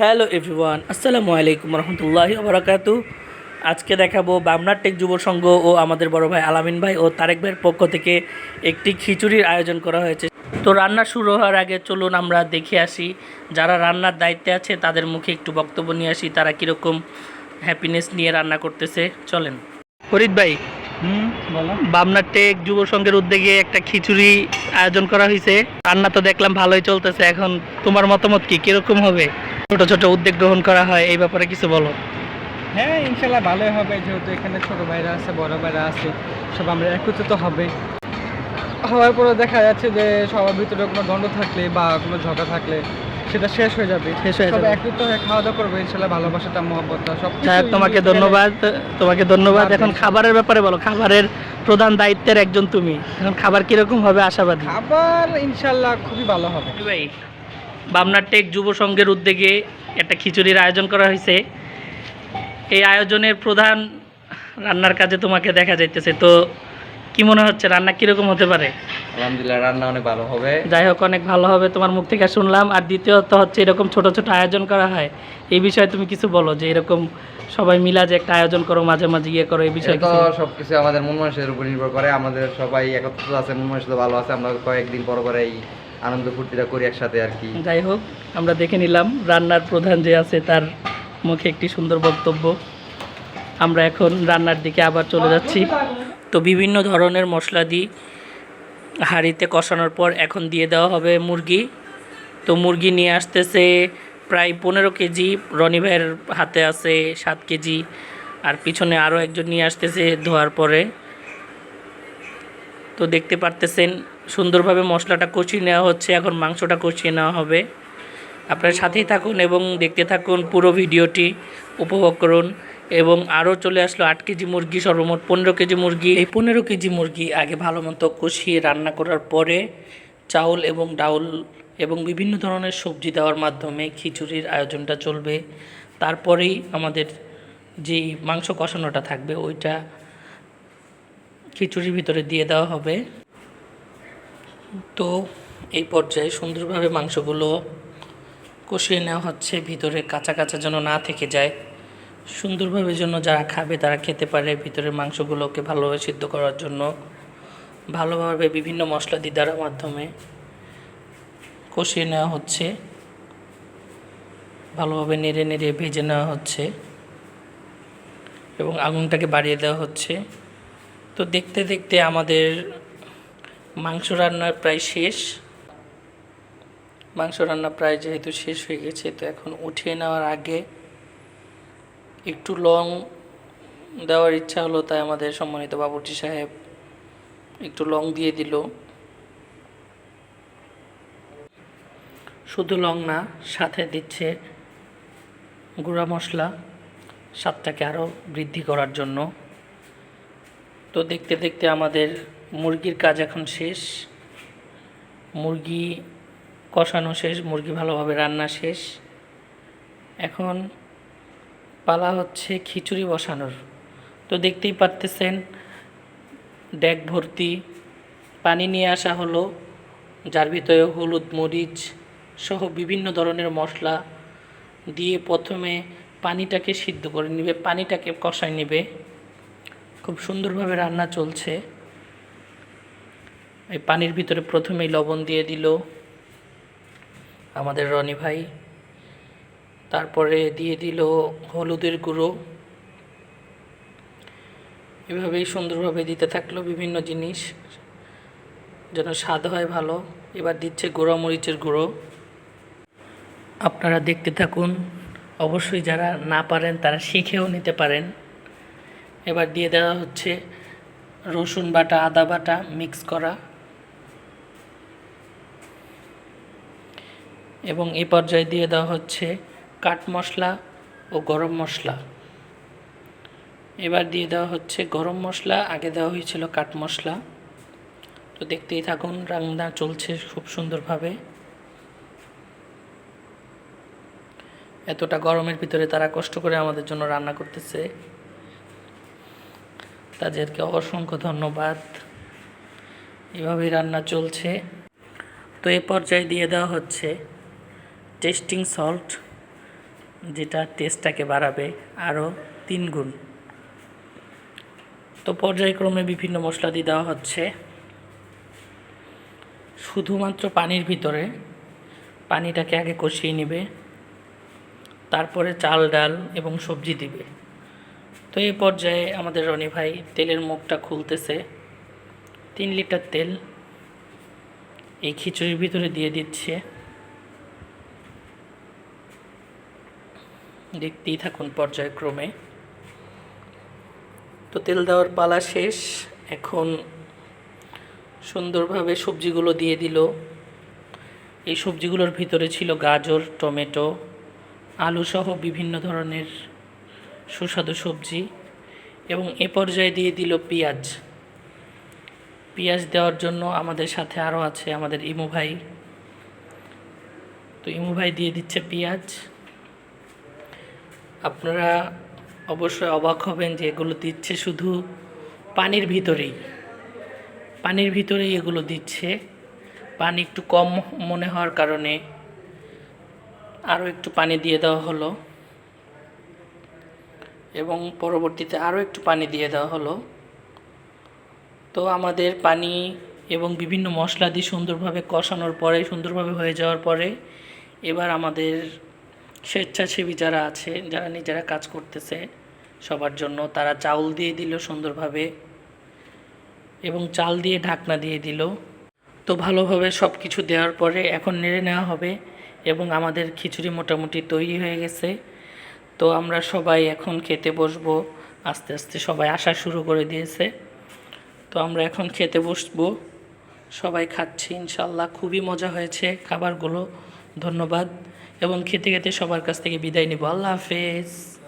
Hello everyone আসসালামু আলাইকুম রহমতুল্লাহি বারাকাতু। আজকে দেখাবো বামনার টেক যুব সংঘ ও আমাদের বড় ভাই আলামিন ভাই ও তারেক ভাইয়ের পক্ষ থেকে একটি খিচুড়ির আয়োজন করা হয়েছে। তো রান্না শুরু হওয়ার আগে চলুন আমরা দেখে আসি যারা রান্নার দায়িত্বে আছে তাদের মুখে একটু বক্তব্য নিয়ে আসি তারা কীরকম হ্যাপিনেস নিয়ে রান্না করতেছে চলেন। ফরিদ ভাই হুম বলো। বামনার টেক যুব সংঘের উদ্যোগে একটা খিচুড়ি আয়োজন করা হয়েছে। রান্না তো দেখলাম ভালোই চলতেছে এখন তোমার মতামত কি? কীরকম হবে? ছোট ছোট উদ্যোগ গ্রহণ করা হয় এই ব্যাপারে কিছু বলো। হ্যাঁ ইনশাল্লাহ ভালোই হবে যেহেতু এখানে ছোট ভাইরা আছে বড় ভাইরা আছে সব আমরা একত্রিত হবে। হওয়ার পরে দেখা যাচ্ছে যে সবার ভিতরে কোনো দ্বন্দ্ব থাকলে বা কোনো ঝগড়া থাকলে সেটা শেষ হয়ে যাবে। শেষ হয়ে যাবে। একত্রিত হয়ে খাওয়া দাওয়া করব ইনশাল্লাহ ভালোবাসাটা মহব্বতটা সব হোক, তোমাকে ধন্যবাদ তোমাকে ধন্যবাদ। এখন খাবারের ব্যাপারে বলো খাবারের প্রধান দায়িত্বের একজন তুমি। এখন খাবার কীরকম হবে আশাবাদী? খাবার ইনশাল্লাহ খুবই ভালো হবে। ভাই বামনার টেক যুব সংঘের উদ্যোগে একটা খিচুড়ির আয়োজন করা হয়েছে। এই আয়োজনের প্রধান রান্নার কাজে তোমাকে দেখা যাইতেছে। তো কি মনে হচ্ছে রান্না কীরকম হতে পারে? আলহামদুলিল্লাহ রান্না অনেক ভালো হবে। যাই হোক অনেক ভালো হবে। তোমার মুখ থেকে শুনলাম। আর দ্বিতীয়ত হচ্ছে এরকম ছোট ছোট আয়োজন করা হয়। এই বিষয়ে তুমি কিছু বলো যে এরকম সবাই মিলা যে একটা আয়োজন করো মাঝে মাঝে ইয়ে করো এই বিষয়ে তো কিছু সবকিছু আমাদের মন মানুষের উপর নির্ভর করে। আমাদের সবাই একত্রিত আছে মন মানুষ ভালো আছে। আমরা কয়েকদিন পর পরে এই আনন্দ ফুর্তিটা করি একসাথে আর কি। যাই হোক, আমরা দেখে নিলাম রান্নার প্রধান যে আছে তার মুখে একটি সুন্দর বক্তব্য। আমরা এখন রান্নার দিকে আবার চলে যাচ্ছি। তো বিভিন্ন ধরনের মশলা দিই হাঁড়িতে কষানোর পর এখন দিয়ে দেওয়া হবে মুরগি। তো মুরগি নিয়ে আসতেছে প্রায় পনেরো কেজি, রনি ভাইয়ের হাতে আছে সাত কেজি আর পিছনে আরও একজন নিয়ে আসতেছে ধোয়ার পরে। তো দেখতে পারতেছেন সুন্দরভাবে মশলাটা কষিয়ে নেওয়া হচ্ছে, এখন মাংসটা কষিয়ে নেওয়া হবে। আপনার সাথেই থাকুন এবং দেখতে থাকুন পুরো ভিডিওটি উপভোগ করুন। এবং আরও চলে আসলো আট কেজি মুরগি, সর্বমোট পনেরো কেজি মুরগি। এই পনেরো কেজি মুরগি আগে ভালো মতো কষিয়ে রান্না করার পরে চাউল এবং ডাউল এবং বিভিন্ন ধরনের সবজি দেওয়ার মাধ্যমে খিচুড়ির আয়োজনটা চলবে। তারপরেই আমাদের যেই মাংস কষানোটা থাকবে, ওইটা খিচুড়ির ভিতরে দিয়ে দেওয়া হবে। তো এই পর্যায়ে সুন্দরভাবে মাংসগুলো কষিয়ে নেওয়া হচ্ছে, ভিতরে কাঁচা কাঁচা যেন না থেকে যায়। সুন্দরভাবে জন্য যারা খাবে তারা খেতে পারে ভিতরের মাংসগুলোকে ভালোভাবে সিদ্ধ করার জন্য। ভালোভাবে বিভিন্ন মশলা দিয়ে দেওয়ার মাধ্যমে কষিয়ে নেওয়া হচ্ছে। ভালোভাবে নেড়ে নেড়ে ভেজে নেওয়া হচ্ছে এবং আগুনটাকে বাড়িয়ে দেওয়া হচ্ছে। তো দেখতে দেখতে আমাদের মাংস রান্না প্রায় শেষ। মাংস রান্না প্রায় যেহেতু শেষ হয়ে গেছে, তো এখন উঠিয়ে নেওয়ার আগে একটু লং দেওয়ার ইচ্ছা হলো, তাই আমাদের সম্মানিত বাবুর্চি সাহেব একটু লং দিয়ে দিল। শুধু লং না, সাথে দিচ্ছে গুঁড়া মশলা, স্বাদটাকে আরও বৃদ্ধি করার জন্য। তো দেখতে দেখতে আমাদের মুরগির কাজ এখন শেষ। মুরগি কষানো শেষ, মুরগি ভালোভাবে রান্না শেষ। এখন পালা হচ্ছে খিচুড়ি বসানোর। তো দেখতেই পারতেছেন ড্যাগ ভর্তি। পানি নিয়ে আসা হলো, যার ভিতরে হলুদ, মরিচ সহ বিভিন্ন ধরনের মশলা দিয়ে প্রথমে পানিটাকে সিদ্ধ করে নেবে, পানিটাকে কষায় নেবে। খুব সুন্দরভাবে রান্না চলছে। এই পানির ভিতরে প্রথমেই লবণ দিয়ে দিল আমাদের রনি ভাই। তারপরে দিয়ে দিল হলুদের গুঁড়ো। এভাবেই সুন্দরভাবে দিতে থাকল বিভিন্ন জিনিস। যেন স্বাদ হয় ভালো। এবার দিচ্ছে গুঁড়ো মরিচের গুঁড়ো। আপনারা দেখতে থাকুন। অবশ্যই যারা না পারেন, তারা শিখেও নিতে পারেন। এবার দিয়ে দেওয়া হচ্ছে রসুন বাটা, আদা বাটা মিক্স করা। এবং এই পর্যায়ে দিয়ে দেওয়া হচ্ছে কাঠ মশলা ও গরম মশলা। এবার দিয়ে দেওয়া হচ্ছে গরম মশলা, আগে দেওয়া হয়েছিল কাঠ মশলা। তো দেখতেই থাকুন, রান্না চলছে খুব সুন্দরভাবে। এতটা গরমের ভিতরে তারা কষ্ট করে আমাদের জন্য রান্না করতেছে। তাদেরকে অসংখ্য ধন্যবাদ। এভাবেই রান্না চলছে। তো এ পর্যায়ে দিয়ে দেওয়া হচ্ছে টেস্টিং সল্ট, যেটা টেস্টটাকে বাড়াবে আরও তিন গুণ। তো পর্যায়ক্রমে বিভিন্ন মশলা দিয়ে দেওয়া হচ্ছে। শুধুমাত্র পানির ভিতরে পানিটাকে আগে কষিয়ে নেবে, তারপরে চাল, ডাল এবং সবজি দিবে। তো এই পর্যায়ে আমাদের রনি ভাই তেলের মুখটা খুলতেছে। তিন লিটার তেল এই খিচুড়ির ভিতরে দিয়ে দিচ্ছে। দেখতেই থাকুন পর্যায়ক্রমে। তো তেল দেওয়ার পালা শেষ। এখন সুন্দরভাবে সবজিগুলো দিয়ে দিল। এই সবজিগুলোর ভিতরে ছিল গাজর, টমেটো আলু সহ বিভিন্ন ধরনের সুস্বাদু সবজি এবং এ পর্যায়ে দিয়ে দিল পেঁয়াজ। পেঁয়াজ দেওয়ার জন্য আমাদের সাথে আরও আছে আমাদের ইমু ভাই। তো ইমু ভাই দিয়ে দিচ্ছে পেঁয়াজ। আপনারা অবশ্যই অবাক হবেন যে এগুলো দিচ্ছে শুধু পানির ভিতরেই। পানির ভিতরেই এগুলো দিচ্ছে। পানি একটু কম মনে হওয়ার কারণে আরও একটু পানি দিয়ে দেওয়া হলো। এবং পরবর্তীতে আরও একটু পানি দিয়ে দেওয়া হলো। তো আমাদের পানি এবং বিভিন্ন মশলা দিয়ে সুন্দরভাবে কষানোর পরে, সুন্দরভাবে হয়ে যাওয়ার পরে এবার আমাদের স্বেচ্ছাসেবী যারা আছে, যারা নিজেরা কাজ করতেছে, সবার জন্য তারা চাউল দিয়ে দিল সুন্দরভাবে এবং চাল দিয়ে ঢাকনা দিয়ে দিল। তো ভালোভাবে সব কিছু দেওয়ার পরে এখন নেড়ে নেওয়া হবে এবং আমাদের খিচুড়ি মোটামুটি তৈরি হয়ে গেছে। তো আমরা সবাই এখন খেতে বসবো। আস্তে আস্তে সবাই আসা শুরু করে দিয়েছে। তো আমরা এখন খেতে বসবো। সবাই খাচ্ছি ইনশাল্লাহ খুবই মজা হয়েছে খাবারগুলো। ধন্যবাদ। এবং খেতে খেতে সবার কাছ থেকে বিদায় নিব। আল্লাহ হাফেজ।